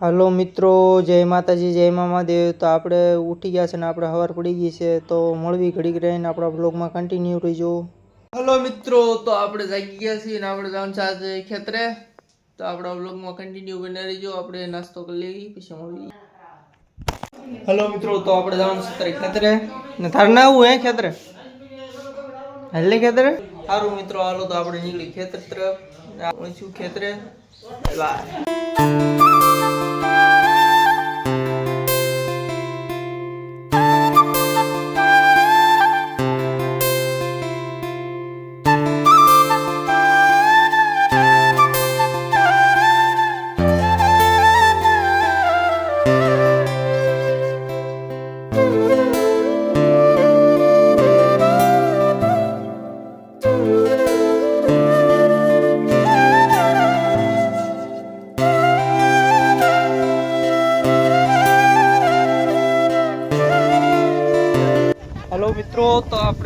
હાલો મિત્રો, જય માતાજી, જય મામાદેવ તો આપણે ઉઠી ગયા છે ને, આપણે સવાર પડી ગઈ છે, તો મળવી ઘડીક રહીને આપણા બ્લોગમાં કન્ટિન્યુ રહીજો. હલો મિત્રો, તો આપણે જાગી ગયા છીએ ને, આપણે જવાનું છે ખેતરે. તો આપણા બ્લોગમાં કન્ટિન્યુ બને રહીજો, આપણે નાસ્તો કરી લઈએ, પછી મળવી હલો મિત્રો, તો આપણે જવાનું છે ખેતરે. ને થાર ના આવું હે ખેતરે? હાલે ખેતરે? સારું મિત્રો, હાલો તો આપણે નીકળી ખેતર તરફ. શું ખેતરે? બાય.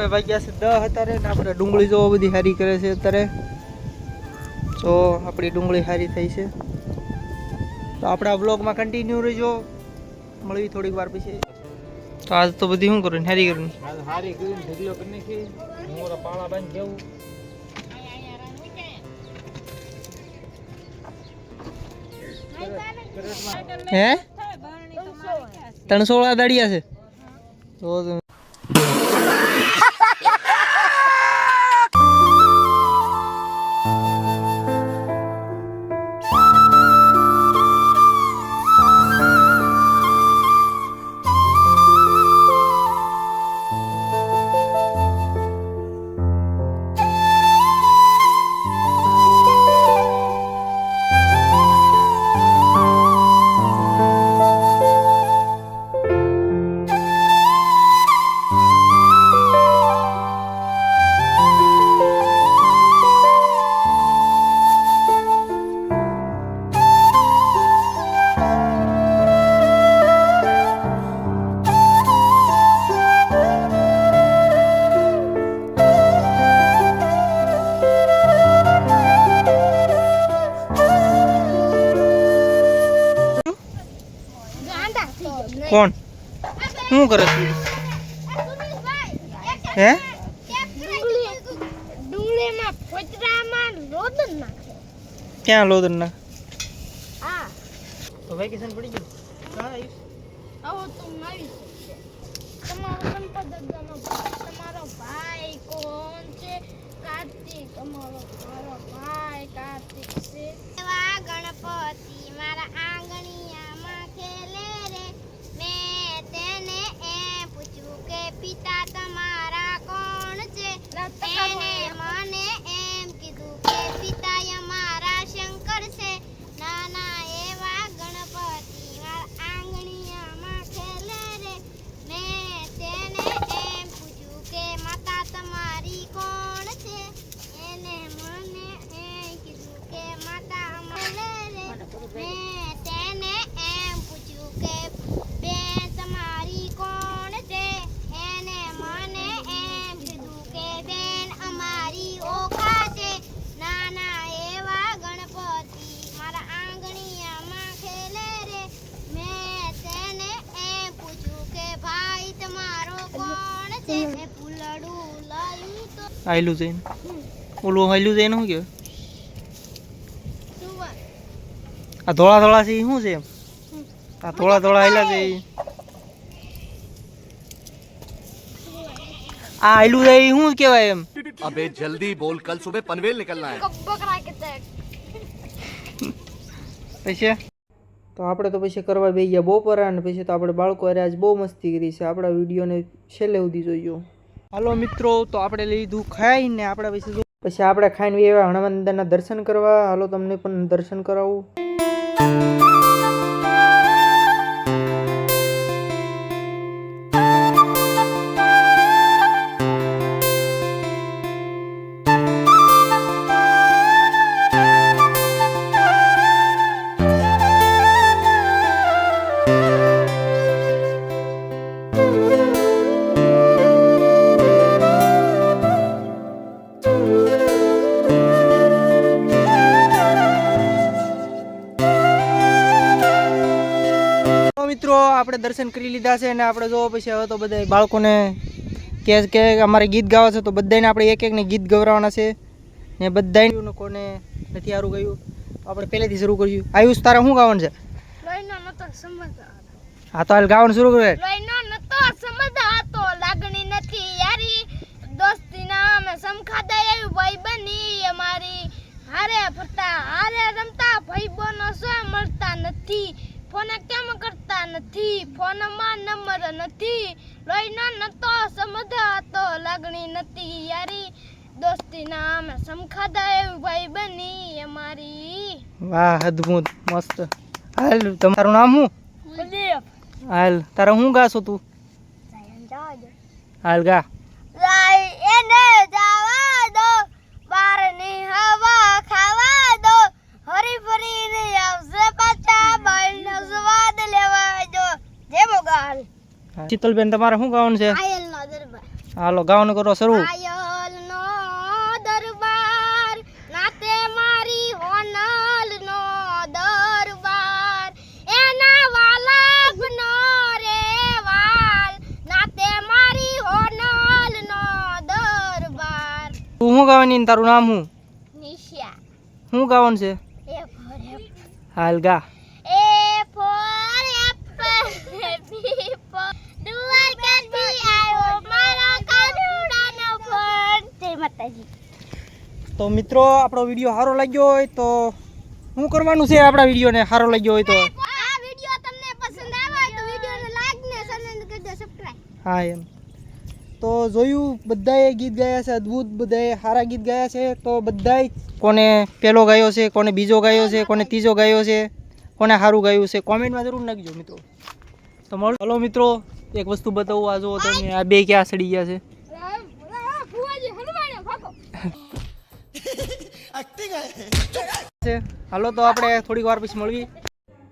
આપણે વાગ્યા છે દસ અત્યારે ને આપણે ડુંગળી જોવો બધી સારી કરે છે અત્યારે. તો આપણી ડુંગળી સારી થઈ છે. તો આપણા બ્લોગમાં કન્ટિન્યુ રહેજો. મળવી થોડીક વાર પછી. તો આજ તો બધી શું કરું હારી કરું હારી કરીને ઢગલો કરી નાખી. મોરા પાળા બાંધી જવું હે? ત્રણસો વાળા દાડિયા છે. તો કોણ? શું કરે છે? હે? ક્યાં લોદન ના હા તો વેકેશન પડી ગયું. આવો તો મારી તમારો ગણપત દાદાનો તમારો જઈને આયલું જઈને ઓલું હાયલું જઈને શું કહેવાય આ ધોળા ધોળા છે શું છે આ ધોળા ધોળા હાયલા છે આ હાયલું જાય શું કહેવાય એમ અબે જલ્દી બોલ કલ સુબહ પનવેલ નીકળના હે કબ્બક રાખ દે પૈસા તો આપણે તો પછી કરવા બે ગયા બપોરા અને પછી તો આપણે બાળકો અરે આજ બહુ મસ્તી કરી છે. આપણા વિડીયોને છેલ્લે સુધી જોઈજો હાલો મિત્રો તો આપણે લીધું ખાઈને આપણે પછી પછી આપણે ખાઈને એવા હનુમાન દર્શન કરવા. હાલો તમને પણ દર્શન કરાવું. મિત્રો આપણે દર્શન કરી લીધા છે અને આપણે જોવો પછી હવે તો બધા બાળકોને કે કે અમારે ગીત ગાવા છે તો બધાને આપણે એક એકને ગીત ગવરાવાના છે. ને બધાને કોને નથી સારું ગયું. આપણે પહેલેથી શરૂ કર્યું. આયુષ તારા શું ગાવાનું છે? હા તો હાલ ગાવાનું શરૂ કરે. લાગણી નથી યારી. દોસ્તી નામે એવી ભાઈ બની. અમારી હારે ફરતા હારે રમતા ભાઈ બનો સો મળતા નથી. ફોન કેમ કરતા? નથી ફોનમાં નંબર નથી લોહીનો નતો સમજ હતો લાગણી નથી યારી. દોસ્તી નામે સમખાદા એવું ભાઈ બની અમારી વાહ અદ્ભુત મસ્ત. હાલ તમારું નામ શું? કુલદીપ હાલ તારા શું ગાશો તું? હાલ ગા. લાઈ એને શીતલબેન તમારે શું ગાવાનું છે? હાલો ગાવાનું કરો શરૂ. નો દરબાર નાતે મારી હોનલ દરબાર. એના વાલભ વાલ નાતે મારી હોનલ દરબાર. તું શું ગાવાની તારું નામ શું? શું ગાવાનું છે? હાલ ગા. માતાજી. તો મિત્રો આપણો વીડિયો સારો લાગ્યો હોય તો શું કરવાનું છે આપણા વિડીયોને? સારો લાગ્યો હોય તો? આ વિડિયો તમને પસંદ આવ્યો તો વિડિયોને લાઈક ને સબસ્ક્રાઇબ કરી દો સબસ્ક્રાઇબ હા એમ. તો જોયું બધાએ ગીત ગાયા છે અદ્ભુત બધાએ સારા ગીત ગાયા છે. તો બધાએ કોને પહેલો ગાયો છે કોને બીજો ગાયો છે કોને ત્રીજો ગાયો છે કોને સારું ગાયું છે કોમેન્ટમાં જરૂર નાખજો મિત્રો. તો મળો હલો મિત્રો એક વસ્તુ બતાવું. આ જુઓ તમે આ બે ક્યાં સડી ગયા છે ફુવાજી હનુમાને ભાગો છે હાલો તો આપણે થોડીક વાર પછી મળવી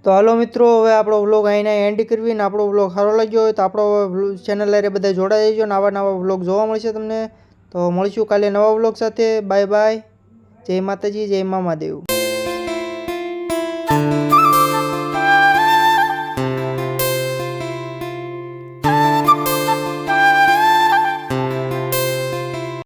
તો હાલો મિત્રો હવે આપણો વ્લોગ અહીંને એન્ડ કરવી ને આપણો વ્લોગ સારો લાગ્યો હોય તો આપણો ચેનલ લઈને બધા જોડાઈ જજો નવા નવા વ્લોગ જોવા મળશે તમને. તો મળીશું કાલે નવા વ્લોગ સાથે. બાય બાય જય માતાજી જય મામાદેવ